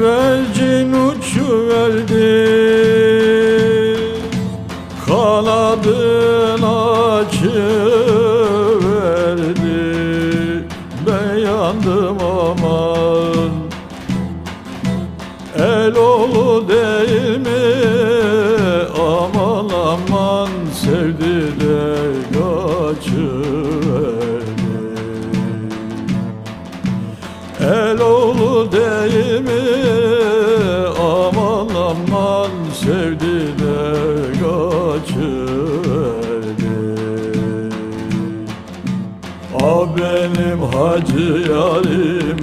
Güvercin uçuverdi Kanadın açıverdi Ben yandım aman El oğlu değil mi? Aman aman sevdi de kaçıverdi El oğlu değil mi? Sevdi de kaçıverdi Ah benim hacı yarim